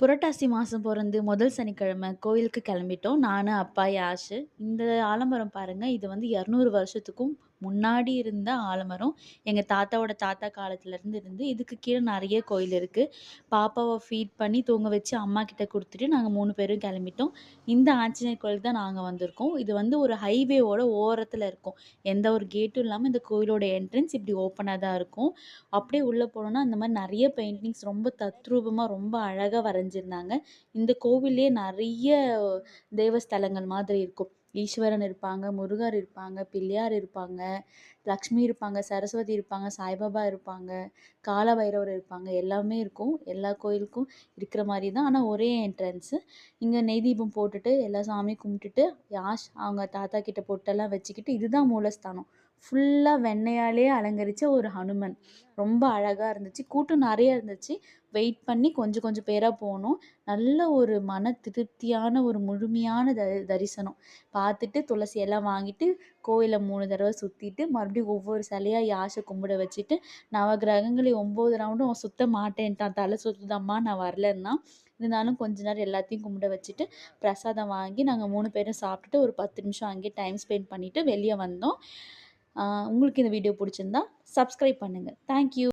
புரட்டாசி மாதம் பிறந்து முதல் சனிக்கிழமை கோயிலுக்கு கிளம்பிட்டோம். நான் அப்பா யாஷு இந்த ஆலமரம் பாருங்கள் இது வந்து இரநூறு வருஷத்துக்கும் முன்னாடி இருந்த ஆலமரம். எங்கள் தாத்தாவோட தாத்தா காலத்துலேருந்து இருந்து இதுக்கு கீழே நிறைய கோயில் இருக்குது பாப்பாவை ஃபீட் பண்ணி தூங்க வச்சு அம்மா கிட்ட கொடுத்துட்டு நாங்கள் மூணு பேரும் கிளம்பிட்டோம். இந்த ஆஞ்சநேயர் கோயிலுக்கு தான் நாங்கள் வந்திருக்கோம். இது வந்து ஒரு ஹைவேவோட ஓரத்தில் இருக்கும். எந்த ஒரு கேட்டும் இல்லாமல் இந்த கோயிலோட என்ட்ரன்ஸ் இப்படி ஓப்பனாக தான் இருக்கும். அப்படியே உள்ளே போனோன்னா அந்த மாதிரி நிறைய பெயிண்டிங்ஸ் ரொம்ப தத்ரூபமாக ரொம்ப அழகாக வரைஞ்சிருந்தாங்க இந்த கோவில்லே நிறைய தேவஸ்தலங்கள் மாதிரி இருக்கும். ஈஸ்வரன் இருப்பாங்க முருகர் இருப்பாங்க பிள்ளையார் இருப்பாங்க லக்ஷ்மி இருப்பாங்க சரஸ்வதி இருப்பாங்க சாய்பாபா இருப்பாங்க கால பைரவர் இருப்பாங்க. எல்லாமே இருக்கும். எல்லா கோயிலுக்கும் இருக்கிற மாதிரி தான். ஆனால் ஒரே என்ட்ரன்ஸு இங்கே நெய் தீபம் போட்டுட்டு எல்லா சாமியும் கும்பிட்டுட்டு யாஷ் அவங்க தாத்தா கிட்ட பொட்டெல்லாம் வச்சுக்கிட்டு இதுதான் மூலஸ்தானம். ஃபுல்லாக வெண்ணையாலே அலங்கரித்த ஒரு ஹனுமன். ரொம்ப அழகாக இருந்துச்சு. கூட்டம் நிறைய இருந்துச்சு. வெயிட் பண்ணி கொஞ்சம் கொஞ்சம் பேராக போனோம் நல்ல ஒரு மன திருப்தியான ஒரு முழுமையான த தரிசனம். பார்த்துட்டு துளசி எல்லாம் வாங்கிட்டு கோயிலை மூணு தடவை சுற்றிட்டு மறுபடியும் ஒவ்வொரு சிலையாக யாசை கும்பிட வச்சுட்டு நவகிரகங்களை ஒம்பது ரவுண்டும் சுத்த மாட்டேன்ட்டான். தலை சுற்றுதம்மா நான் வரலன்னா இருந்தாலும் கொஞ்ச நேரம் எல்லாத்தையும் கும்பிட வச்சுட்டு பிரசாதம் வாங்கி நாங்கள் மூணு பேரும் சாப்பிட்டுட்டு ஒரு பத்து நிமிஷம் அங்கேயே டைம் ஸ்பெண்ட் பண்ணிவிட்டு வெளியே வந்தோம். உங்களுக்கு இந்த வீடியோ பிடிச்சிருந்தா சப்ஸ்கிரைப் பண்ணுங்கள் தேங்க்யூ